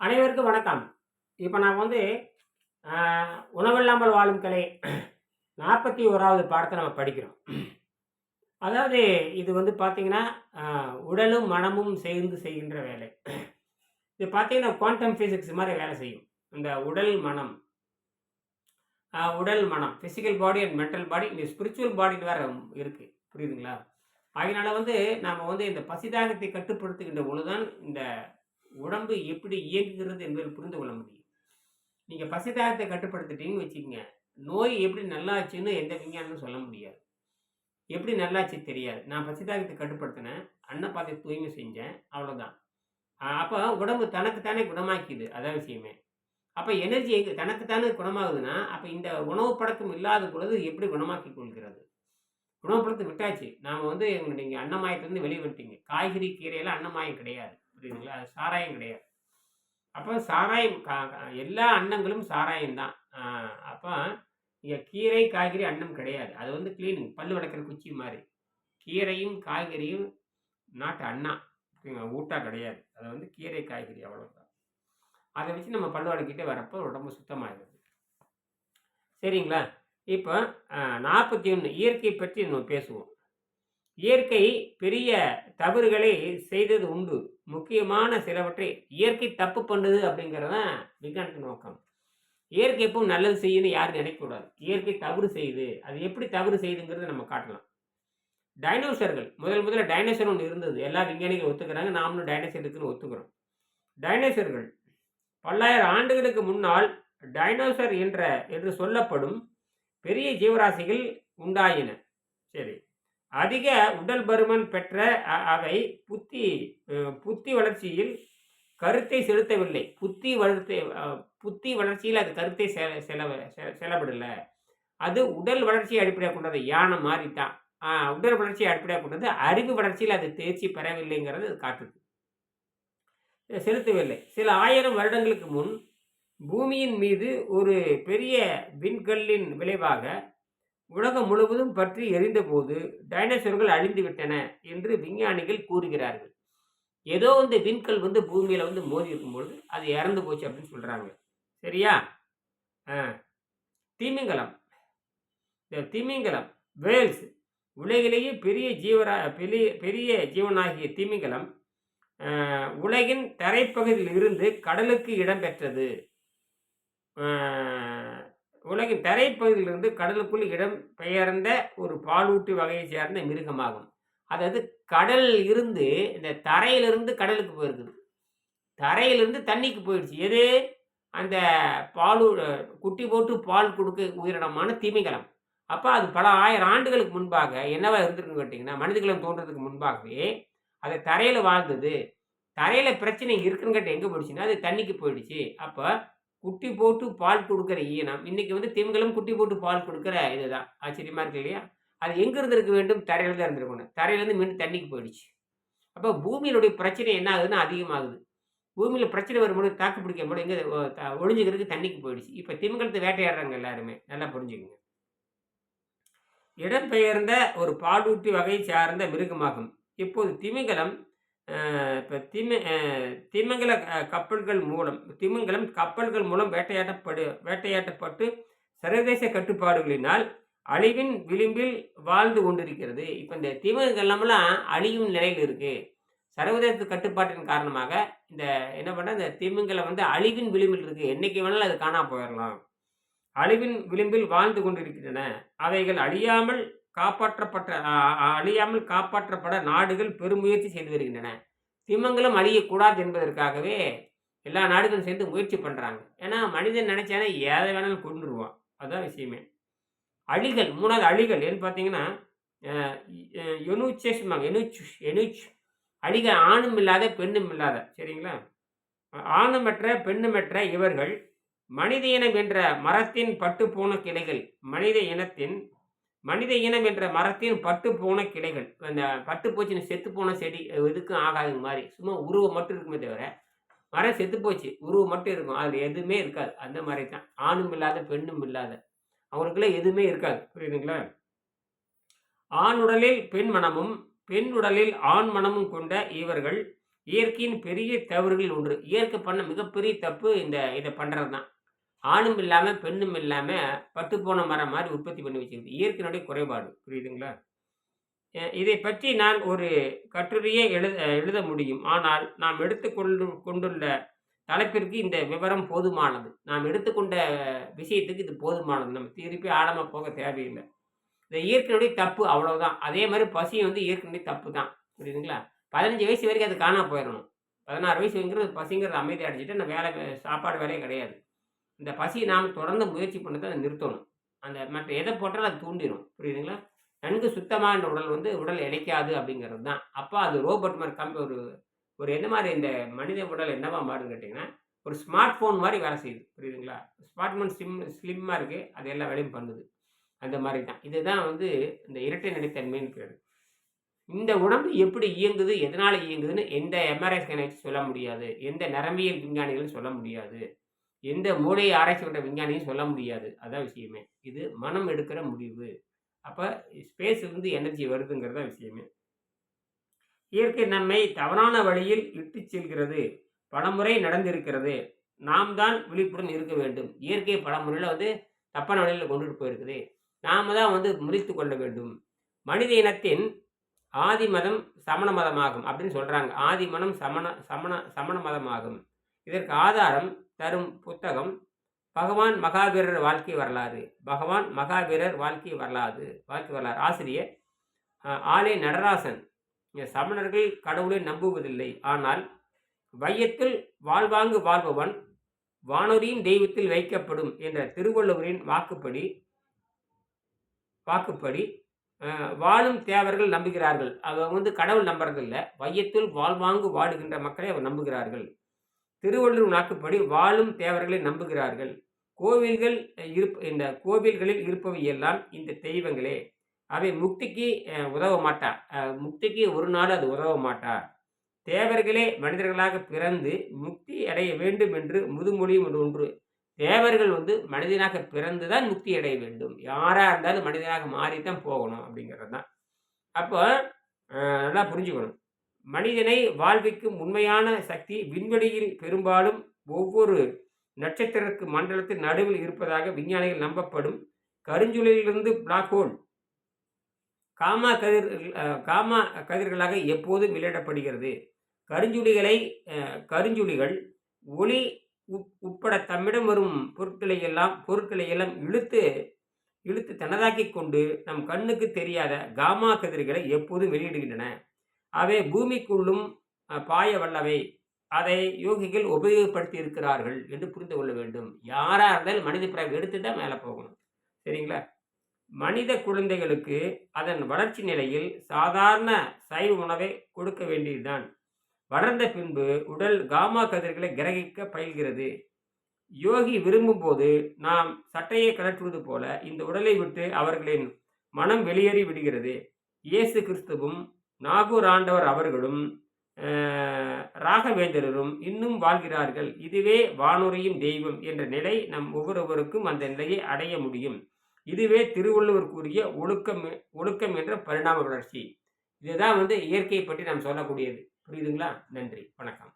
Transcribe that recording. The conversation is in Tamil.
அனைவருக்கும் வணக்கம். இப்போ நான் வந்து உணவில்லாமல் வாழும் கலை நாற்பத்தி ஓராவது பாடத்தை நம்ம படிக்கிறோம். அதாவது இது வந்து பார்த்தீங்கன்னா உடலும் மனமும் சேர்ந்து செய்கின்ற வேலை. இது பார்த்தீங்கன்னா குவாண்டம் ஃபிசிக்ஸ் மாதிரி வேலை செய்யும். இந்த உடல் மனம். உடல் மனம். Physical body and mental body இந்த ஸ்பிரிச்சுவல் பாடி வேற இருக்கு. புரியுதுங்களா? அதனால வந்து நாம் வந்து இந்த பசிதாகத்தை கட்டுப்படுத்துகின்ற பொழுதுதான் இந்த உடம்பு எப்படி இயங்குகிறது என்பதை புரிந்து கொள்ள முடியும். நீங்கள் பசிதாகத்தை கட்டுப்படுத்திட்டீங்கன்னு வச்சுக்கோங்க. நோய் எப்படி நல்லாச்சுன்னு எந்த விஞ்ஞானமும் சொல்ல முடியாது. எப்படி நல்லாச்சு தெரியாது. நான் பசிதாகத்தை கட்டுப்படுத்தினேன். அன்னப்பாதை தூய்மை செஞ்சேன். அவ்வளோதான் அப்போ உடம்பு தனக்குத்தானே குணமாக்கிது. அதான் விஷயமே. அப்போ எனர்ஜி எங்கே தனக்குத்தானே குணமாகுதுன்னா அப்போ இந்த உணவு பழக்கம் இல்லாத பொழுது எப்படி குணமாக்கி கொள்கிறது? உணவு பழத்தை விட்டாச்சு. நாம் வந்து நீங்கள் அன்னமாயத்துலேருந்து வெளியே விட்டீங்க காய்கறி கீரையெல்லாம் அன்னமாயம் கிடையாது. புரியுதுங்களா? அது சாராயம் கிடையாது. அப்போ சாராயம் கா- எல்லா அன்னங்களும் சாராயம் தான். அப்போ இங்கே கீரை காய்கறி அன்னம் கிடையாது. அது வந்து க்ளீனிங் பல் விளக்குற குச்சி மாதிரி. கீரையும் காய்கறியும் நாட்டு அண்ணா ஊட்டா கிடையாது. அது வந்து கீரை காய்கறி அவ்வளோதான் அதை வச்சு நம்ம பல் விளக்கிட்டே வரப்போ உடம்பு சுத்தமாகிடுது சரிங்களா? இப்போ நாற்பத்தி ஒன்று இயற்கை பற்றி நம்ம பேசுவோம். இயற்கை பெரிய தவறுகளை செய்தது உண்டு. முக்கியமான சிலவற்றை இயற்கை தப்பு பண்ணுது அப்படிங்கிறது தான் விஞ்ஞானத்தின் நோக்கம். இயற்கை எப்பவும் நல்லது செய்யுன்னு யாரும் நினைக்கக்கூடாது. இயற்கை தவறு செய்யுது. அது எப்படி தவறு செய்யுதுங்கிறத நம்ம காட்டலாம். டைனோசர்கள் முதல் முதல்ல டைனோசர் ஒன்று இருந்தது. எல்லா விஞ்ஞானிகளும் ஒத்துக்கிறாங்க. நாமளும் டைனோசர் இருக்குன்னு ஒத்துக்கிறோம். டைனோசர்கள் பல்லாயிரம் ஆண்டுகளுக்கு முன்னால் டைனோசர் என்ற என்று சொல்லப்படும் பெரிய ஜீவராசிகள் உண்டாயின. சரி. அதிக உடல் பருமன் பெற்ற அவை புத்தி புத்தி வளர்ச்சியில் கருத்தை செலுத்தவில்லை. புத்தி வளர்த்து புத்தி வளர்ச்சியில் அது கருத்தை செல செலவ செ- செலவிடலை. அது உடல் வளர்ச்சியை அடிப்படையாக கொண்டது. யானை மாதிரி தான் உடல் வளர்ச்சியை அடிப்படையாக கொண்டது. அறிவு வளர்ச்சியில் அது தேர்ச்சி பெறவில்லைங்கிறது அது காட்டுது. செலுத்தவில்லை. சில ஆயிரம் வருடங்களுக்கு முன் பூமியின் மீது ஒரு பெரிய விண்கல்லின் விளைவாக உலகம் முழுவதும் பற்றி எரிந்தபோது டைனோசர்கள் அழிந்துவிட்டன என்று விஞ்ஞானிகள் கூறுகிறார்கள். ஏதோ வந்து விண்கல் வந்து பூமியில் வந்து மோதி இருக்கும்பொழுது அது இறந்து போச்சு அப்படின்னு சொல்கிறாங்க சரியா? ஆ. திமிங்கலம். இந்த திமிங்கலம் வேல்ஸ் உலகிலேயே பெரிய ஜீவரா பெரிய பெரிய ஜீவனாகிய திமிங்கலம் உலகின் தரைப்பகுதியில் இருந்து கடலுக்கு இடம்பெற்றது. உலகின் தரைப்பகுதியிலிருந்து கடலுக்குள் இடம் பெயர்ந்த ஒரு பாலூட்டி வகையை சேர்ந்த மிருகமாகும். அதாவது கடல் இருந்து இந்த தரையிலிருந்து கடலுக்கு போயிருக்குது. தரையிலிருந்து தண்ணிக்கு போயிடுச்சு எது? அந்த பாலு குட்டி போட்டு பால் கொடுக்க உயிரினமான திமிங்கலம். அப்போ அது பல ஆயிரம் ஆண்டுகளுக்கு முன்பாக என்னவா இருந்திருக்குன்னு கேட்டிங்கன்னா மனிதகுலம் தோன்றதுக்கு முன்பாகவே அது தரையில் வாழ்ந்தது. தரையில் பிரச்சனை இருக்குன்னு கேட்டு எங்கே போயிடுச்சுன்னா அது தண்ணிக்கு போயிடுச்சு. அப்போ குட்டி போட்டு பால் கொடுக்குற ஈனம். இன்னைக்கு வந்து திமிங்கலம் குட்டி போட்டு பால் கொடுக்குற இதுதான். ஆச்சரியமா இருக்கு இல்லையா? அது எங்க இருந்திருக்க வேண்டும்? தரையில தான் இருந்திருக்கணும் தரையிலேருந்து மீண்டும் தண்ணிக்கு போயிடுச்சு. அப்போ பூமியினுடைய பிரச்சனை என்ன ஆகுதுன்னா அதிகமாகுது. பூமியில் பிரச்சனை வரும்போது தாக்கு பிடிக்க போது எங்கே ஒளிஞ்சுக்கிறதுக்கு தண்ணிக்கு போயிடுச்சு. இப்போ திமிங்கலத்தை வேட்டையாடுறாங்க எல்லாருமே. நல்லா புரிஞ்சுக்கங்க. இடம்பெயர்ந்த ஒரு பாலூட்டி வகை சார்ந்த மிருகமாகும். இப்போது திமிங்கலம் இப்போ திம திமங்கல திமிங்கல கப்பல்கள் மூலம் திமிங்கலம் கப்பல்கள் மூலம் வேட்டையாடப்படு வேட்டையாட்டப்பட்டு சர்வதேச கட்டுப்பாடுகளினால் அழிவின் விளிம்பில் வாழ்ந்து கொண்டிருக்கிறது. இப்போ இந்த திமிங்கலம்லாம் அழியும் நிலையில் இருக்குது சர்வதேச கட்டுப்பாட்டின் காரணமாக இந்த என்ன பண்ண இந்த திமிங்கலம் வந்து அழிவின் விளிம்பில் இருக்குது என்றைக்கு வேணாலும் அது காணா போயிடலாம். அழிவின் விளிம்பில் வாழ்ந்து கொண்டிருக்கின்றன. அவைகள் அழியாமல் காப்பாற்றப்பட்ட அழியாமல் காப்பாற்றப்பட நாடுகள் பெருமுயற்சி செய்து வருகின்றன. திமிங்கலம் அழியக்கூடாது என்பதற்காகவே எல்லா நாடுகளும் சேர்ந்து முயற்சி பண்ணுறாங்க ஏன்னா மனிதன் நினைச்சானே எதை வேணாலும் கொண்டுருவான் அதுதான் விஷயமே. அழிகள் மூணாவது அழிகள் ஏன்னு பார்த்தீங்கன்னா எனுச்சேஸ்மாங்க எனுச் எனுச். அழிகள் ஆணும் இல்லாத பெண்ணும் இல்லாத. சரிங்களா? ஆணுமற்ற பெண்ணுமற்ற இவர்கள் மனித இனம் என்ற மரத்தின் பட்டு போன கிளைகள் மனித இனத்தின் மனித இனம் என்ற மரத்தின் பட்டு போன கிளைகள் அந்த பட்டு போச்சுன்னு செத்து போன செடி இதுக்கும் எதுக்கும் ஆகாதுங்க மாதிரி. சும்மா உருவம் மட்டும் இருக்குமே தவிர மரம் செத்து போச்சு உருவம் மட்டும் இருக்கும். அதில் எதுவுமே இருக்காது. அந்த மாதிரி தான். ஆணும் இல்லாத பெண்ணும் இல்லாத. அவங்களுக்குலாம் எதுவுமே இருக்காது. புரியுதுங்களா? ஆண் உடலில் பெண் மனமும் பெண் உடலில் ஆண் மனமும் கொண்ட இவர்கள் இயற்கையின் பெரிய தவறுகளில் ஒன்று. இயற்கை பண்ண மிகப்பெரிய தப்பு இந்த இதை பண்ணுறது தான் ஆணும் இல்லாமல் பெண்ணும் இல்லாமல் பட்டு போன மரம் மாதிரி உற்பத்தி பண்ணி வச்சிருக்கு இயற்கையினுடைய குறைபாடு. புரியுதுங்களா? இதை பற்றி நான் ஒரு கட்டுரையே எழுத எழுத முடியும். ஆனால் நாம் எடுத்துக்கொண்டு கொண்டுள்ள தலைப்பிற்கு இந்த விவரம் போதுமானது. நாம் எடுத்துக்கொண்ட விஷயத்துக்கு இது போதுமானது. நம்ம திருப்பி ஆழமாக போக தேவையில்லை. இந்த இயற்கையினுடைய தப்பு அவ்வளோதான் அதே மாதிரி பசி வந்து இயற்கையுடைய தப்பு தான் புரியுதுங்களா? பதினஞ்சு வயசு வரைக்கும் அது காணா போயிடணும். பதினாறு வயசுங்கிறது பசிங்கிறது அமைதி அடைச்சிட்டு நான் வேலை சாப்பாடு வேலையே கிடையாது. இந்த பசியை நாம் தொடர்ந்து முயற்சி பண்ணதை அதை நிறுத்தணும். அந்த மற்ற எதை போட்டாலும் அது தூண்டிடும் புரியுதுங்களா? நன்கு சுத்தமாக இந்த உடல் வந்து உடல் இழைக்காது அப்படிங்கிறது தான். அப்போ அது ரோபோட் மாதிரி கம்பி ஒரு ஒரு எந்த மாதிரி இந்த மனித உடல் என்னவா மாறுன்னு கேட்டிங்கன்னா ஒரு ஸ்மார்ட் ஃபோன் மாதிரி வேலை செய்யுது. புரியுதுங்களா? ஸ்மார்ட் ஃபோன் ஸ்லிம் ஸ்லிம்மாக இருக்குது அது எல்லா வேலையும் பண்ணுது. அந்த மாதிரி தான். இதுதான் வந்து இந்த இரட்டை நிலைத்தன்மைன்னு பேர். இந்த உடம்பு எப்படி இயங்குது எதனால் இயங்குதுன்னு எந்த எம்ஆர்ஐ ஸ்கேனை வச்சு சொல்ல முடியாது. எந்த நரம்பியல் விஞ்ஞானிகளும் சொல்ல முடியாது. எந்த மூளையை ஆராய்ச்சி பண்ணுற விஞ்ஞானியும் சொல்ல முடியாது. அதான் விஷயமே. இது மனம் எடுக்கிற முடிவு. அப்போ ஸ்பேஸ்லேருந்து எனர்ஜி வருதுங்கிறதா விஷயமே. இயற்கை நம்மை தவறான வழியில் இட்டு செல்கிறது. பலமுறை நடந்திருக்கிறது. நாம் தான் விழிப்புடன் இருக்க வேண்டும். இயற்கை பல முறையில் வந்து தப்பான வழியில் கொண்டுட்டு போயிருக்குது. நாம் தான் வந்து முறித்து கொள்ள வேண்டும். மனித இனத்தின் ஆதி மதம் சமண மதமாகும் அப்படின்னு சொல்கிறாங்க ஆதி மதம் சமண சமண சமண மதமாகும். இதற்கு ஆதாரம் தரும் புத்தகம் பகவான் மகாவீரர் வாழ்க்கை வரலாறு. பகவான் மகாவீரர் வாழ்க்கை வரலாறு வாழ்க்கை வரலாறு. ஆசிரியர் ஆலே நடராசன். சமணர்கள் கடவுளை நம்புவதில்லை. ஆனால் வையத்தில் வாழ்வாங்கு வாழ்பவன் வானொலியின் தெய்வத்தில் வைக்கப்படும் என்ற திருவள்ளுவரின் வாக்குப்படி வாக்குப்படி வாழும் தேவர்கள் நம்புகிறார்கள். அவங்க வந்து கடவுள் நம்புறதில்ல. வையத்தில் வாழ்வாங்கு வாழுகின்ற மக்களை அவர் நம்புகிறார்கள். திருவள்ளுவர் வாக்குப்படி வாழும் தேவர்களை நம்புகிறார்கள். கோவில்கள் இருப்ப இந்த கோவில்களில் இருப்பவை எல்லாம் இந்த தெய்வங்களே. அவை முக்திக்கு உதவ மாட்டா. முக்திக்கு ஒரு நாள் அது உதவ மாட்டா. தேவர்களே மனிதர்களாக பிறந்து முக்தி அடைய வேண்டும் என்று முதுமொழியும் ஒன்று ஒன்று தேவர்கள் வந்து மனிதனாக பிறந்து தான் முக்தி அடைய வேண்டும். யாராக இருந்தாலும் மனிதனாக மாறித்தான் போகணும் அப்படிங்கிறது தான் அப்போ நல்லா புரிஞ்சுக்கணும். மனிதனை வாழ்விக்கும் உண்மையான சக்தி விண்வெளியில் பெரும்பாலும் ஒவ்வொரு நட்சத்திரக்கு மண்டலத்தின் நடுவில் இருப்பதாக விஞ்ஞானிகள் நம்பப்படும் கருஞ்சுழிலிருந்து பிளாக் ஹோல் காமா கதிர் காமா கதிர்களாக எப்போதும் வெளியிடப்படுகிறது. கருஞ்சுழிகளை கருஞ்சுழிகள் ஒளி உட்பட தம்மிடம் வரும் பொருட்களை எல்லாம் பொருட்களை எல்லாம் இழுத்து இழுத்து தனதாக்கி கொண்டு நம் கண்ணுக்கு தெரியாத காமா கதிர்களை எப்போதும் வெளியிடுகின்றன. அவை பூமிக்குள்ளும் பாய வல்லவை. அதை யோகிகள் உபயோகப்படுத்தி இருக்கிறார்கள் என்று புரிந்து கொள்ள வேண்டும். யாராக இருந்தாலும் மனித பிறகு எடுத்து தான் மேலே போகணும். சரிங்களா? மனித குழந்தைகளுக்கு அதன் வளர்ச்சி நிலையில் சாதாரண சைவ உணவை கொடுக்க வேண்டியதுதான். வளர்ந்த பின்பு உடல் காமா கதிர்களை கிரகிக்க பயில்கிறது. யோகி விரும்பும் போது நாம் சட்டையை கழற்றுவது போல இந்த உடலை விட்டு அவர்களின் மனம் வெளியேறி விடுகிறது. இயேசு கிறிஸ்துவும் நாகூர் ஆண்டவர் அவர்களும் ராகவேந்தரரும் ராகவேந்திரரும் இன்னும் வாழ்கிறார்கள். இதுவே வானுரையும் தெய்வம் என்ற நிலை நம் ஒவ்வொருவருக்கும் அந்த நிலையை அடைய முடியும். இதுவே திருவள்ளுவர் கூறிய ஒழுக்கம் ஒழுக்கம் என்ற பரிணாம வளர்ச்சி. இதுதான் வந்து இயற்கையை பற்றி நாம் சொல்லக்கூடியது. புரியுதுங்களா? நன்றி. வணக்கம்.